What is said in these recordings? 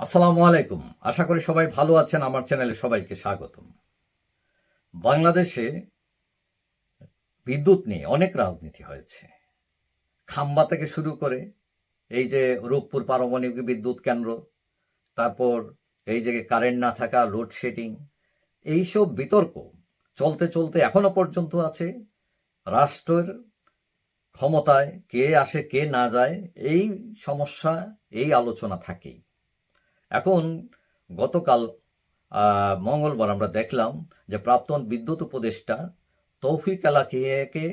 আসসালামু আলাইকুম। আশা করি সবাই ভালো আছেন। আমার চ্যানেলে সবাইকে স্বাগতম। বাংলাদেশে বিদ্যুৎ নিয়ে অনেক রাজনীতি হয়েছে। খাম্বা থেকে শুরু করে এই যে রূপপুর পারমাণবিক বিদ্যুৎ কেন্দ্র, তারপর এই যে কারেন্ট না থাকা লোডশেডিং এইসব বিতর্ক চলতে চলতে এখনও পর্যন্ত আছে। রাষ্ট্রের ক্ষমতায় কে আসে, কে না যায়, এই সমস্যা, এই আলোচনা থাকেই। এখন গতকাল মঙ্গলবার আমরা দেখলাম যে প্রাক্তন বিদ্যুৎ উপদেষ্টা তৌফিক আলাকিয়াকে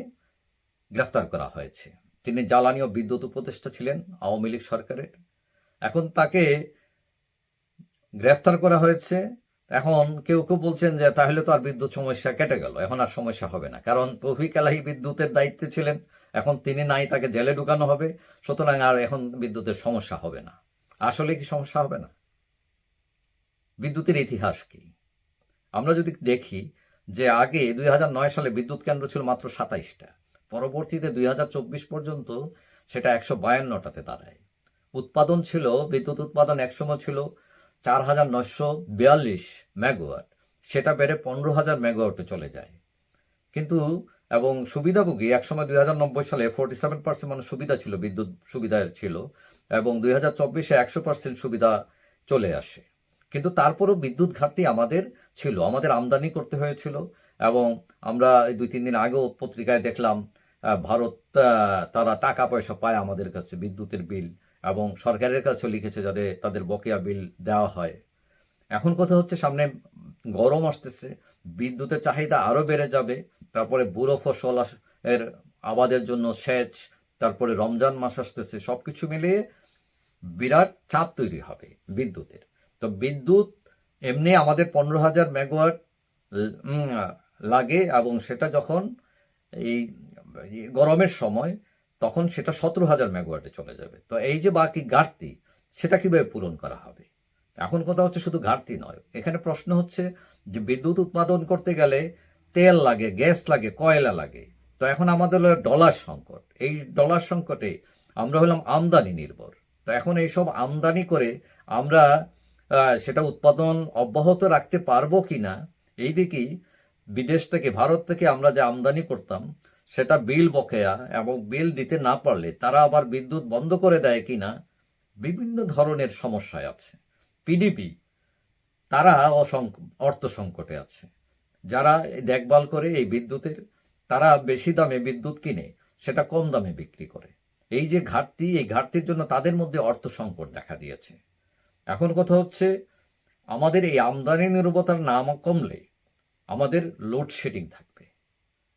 গ্রেফতার করা হয়েছে। তিনি জ্বালানি ও বিদ্যুৎ উপদেষ্টা ছিলেন আওয়ামী লীগ সরকারের। এখন তাকে গ্রেফতার করা হয়েছে। এখন কেউ কেউ বলছেন যে তাহলে তো আর বিদ্যুৎ সমস্যা কেটে গেল, এখন আর সমস্যা হবে না। কারণ তৌফিক আলাহি বিদ্যুতের দায়িত্বে ছিলেন, এখন তিনি নাই, তাকে জেলে ঢুকানো হবে। সুতরাং আর এখন বিদ্যুতের সমস্যা হবে না। আসলে কি সমস্যা হবে না? বিদ্যুতের ইতিহাস কি? আমরা যদি দেখি যে আগে দুই হাজার নয় সালে বিদ্যুৎ কেন্দ্র ছিল মাত্র সাতাইশটা, পরবর্তীতে দুই হাজার চব্বিশ পর্যন্ত সেটা একশো বায়ান্নটাতে দাঁড়ায়। উৎপাদন ছিল, বিদ্যুৎ উৎপাদন একসময় ছিল চার হাজার নশো বিয়াল্লিশ মেগাওয়াট, সেটা বেড়ে পনেরো হাজার মেগাওয়াটে চলে যায়। কিন্তু, এবং সুবিধাভোগী, একসময় দুই হাজার নব্বই সালে ফোর্টি সেভেন পার্সেন্ট মানুষ সুবিধা ছিল, বিদ্যুৎ সুবিধা ছিল, এবং দুই হাজার চব্বিশে একশো পার্সেন্ট সুবিধা চলে আসে। কিন্তু তারপরও বিদ্যুৎ ঘাটতি আমাদের ছিল, আমাদের আমদানি করতে হয়েছিল এবং আমরা এই দুই, তিন দিন আগেও পত্রিকায় দেখলাম ভারত তারা টাকা পয়সা পায় আমাদের কাছে বিদ্যুতের বিল এবং সরকারের কাছেও লিখেছে যাতে তাদের বকেয়া বিল দেওয়া হয়। এখন কথা হচ্ছে সামনে গরম আসতেছে, বিদ্যুতের চাহিদা আরও বেড়ে যাবে, তারপরে বুড়ো ফসল এর আবাদের জন্য সেচ, তারপরে রমজান মাস আসতেছে, সবকিছু মিলিয়ে বিরাট চাপ তৈরি হবে বিদ্যুতের। তো বিদ্যুৎ এমনি আমাদের পনেরো হাজার মেগাওয়াট লাগে এবং সেটা যখন এই গরমের সময়, তখন সেটা সতেরো হাজার মেগাওয়াটে চলে যাবে। তো এই যে বাকি ঘাটতি, সেটা কীভাবে পূরণ করা হবে? এখন কথা হচ্ছে শুধু ঘাটতি নয়। এখানে প্রশ্ন হচ্ছে যে বিদ্যুৎ উৎপাদন করতে গেলে তেল লাগে, গ্যাস লাগে, কয়লা লাগে। তো এখন আমাদের ডলার সংকট। এই ডলার সংকটে আমরা হলাম আমদানি নির্ভর। তো এখন এইসব আমদানি করে আমরা সেটা উৎপাদন অব্যাহত রাখতে পারব কিনা, এই দিকেই বিদেশ থেকে, ভারত থেকে আমরা যে আমদানি করতাম, সেটা বিল বকেয়া এবং বিল দিতে না পারলে তারা আবার বিদ্যুৎ বন্ধ করে দেয় কিনা, বিভিন্ন ধরনের সমস্যায় আছে। পিডিপি তারা অর্থ সংকটে আছে। যারা দেখভাল করে এই বিদ্যুতের, তারা বেশি দামে বিদ্যুৎ কিনে, সেটা কম দামে বিক্রি করে। এই যে ঘাটতি, এই ঘাটতির জন্য তাদের মধ্যে অর্থ সংকট দেখা দিয়েছে। এখন কথা হচ্ছে, আমাদের এই আমদানি নির্ভরতার নাম কমলে আমাদের লোডশেডিং থাকবে।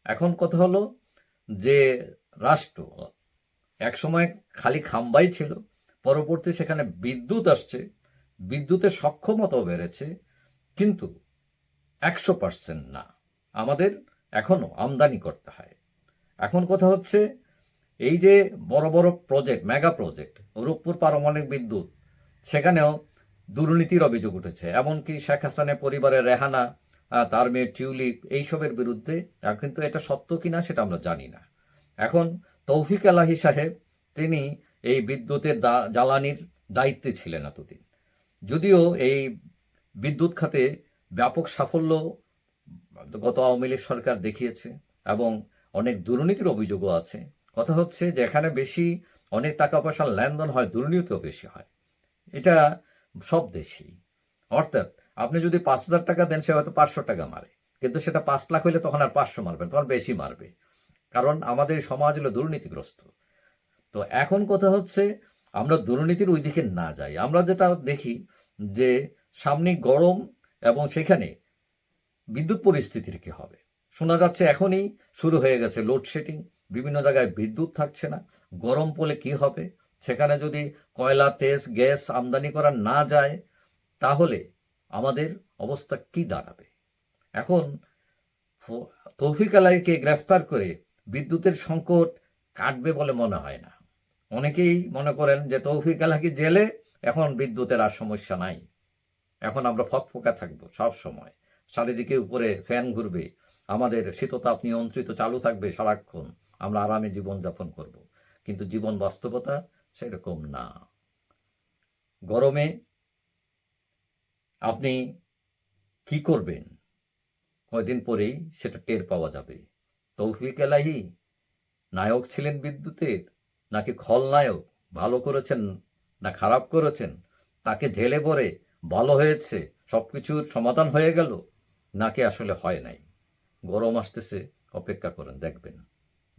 এখন কথা হলো যে রাষ্ট্র একসময় খালি খাম্বাই ছিল, পরবর্তী সেখানে বিদ্যুৎ আসছে, বিদ্যুতের সক্ষমতাও বেড়েছে, কিন্তু একশো পার্সেন্ট না। আমাদের এখনও আমদানি করতে হয়। এখন কথা হচ্ছে, এই যে বড় বড় প্রজেক্ট মেগা প্রজেক্ট রূপপুর পারমাণবিক বিদ্যুৎ সেখানেও দুর্নীতির অভিযোগ উঠেছে। এমনকি শেখ হাসানের পরিবারের রেহানা তার মেয়ে টিউলিপ এইসবের বিরুদ্ধে কিন্তু এটা সত্য কিনা সেটা আমরা জানি না। এখন তৌফিক আলাহি সাহেব, তিনি এই বিদ্যুতের দা- জ্বালানির দায়িত্বে ছিলেন এতদিন। যদিও এই বিদ্যুৎ খাতে ব্যাপক সাফল্য গত আওয়ামী লীগ সরকার দেখিয়েছে এবং অনেক দুর্নীতির অভিযোগও আছে। কথা হচ্ছে যে, এখানে বেশি অনেক টাকা পয়সার লেনদেন হয়, দুর্নীতিও বেশি হয়। এটা সব দেশেই। অর্থাৎ আপনি যদি পাঁচ হাজার টাকা দেন, সে হয়তো পাঁচশো টাকা মারে। কিন্তু সেটা পাঁচ লাখ হইলে তখন আর পাঁচশো মারবে তখন বেশি মারবে। কারণ আমাদের সমাজ হলো দুর্নীতিগ্রস্ত। তো এখন কথা হচ্ছে, আমরা দুর্নীতির ওই দিকে না যাই। আমরা যেটা দেখি যে সামনে গরম এবং সেখানে বিদ্যুৎ পরিস্থিতির কি হবে? শোনা যাচ্ছে এখনই শুরু হয়ে গেছে লোডশেডিং বিভিন্ন জায়গায় বিদ্যুৎ থাকছে না। গরম পড়লে কি হবে? সেখানে যদি কয়লা, তেজ, গ্যাস আমদানি করা না যায়, তাহলে আমাদের অবস্থা কি দাঁড়াবে? এখন তৌফিক আলাইকে গ্রেফতার করে বিদ্যুতের সংকট কাটবে বলে মনে হয় না। অনেকেই মনে করেন যে তৌফিক আলাহি জেলে এখন বিদ্যুতের আর সমস্যা নাই। এখন আমরা ফকফকা থাকব সব সময়। চারিদিকে উপরে ফ্যান ঘুরবে, আমাদের শীততাপ নিয়ন্ত্রিত চালু থাকবে সারাক্ষণ। আমরা আরামে জীবনযাপন করব। কিন্তু জীবন বাস্তবতা সেরকম না। গরমে আপনি কি করবেন? কয়দিন পরেই সেটা টের পাওয়া যাবে। তৌফিক এলাহি, নায়ক ছিলেন বিদ্যুতের, নাকি খলনায়ক, ভালো করেছেন না খারাপ করেছেন? তাকে জেলে পরে ভালো হয়েছে, সবকিছুর সমাধান হয়ে গেল, নাকি আসলে হয় নাই? গরম আসতেছে, অপেক্ষা করেন, দেখবেন।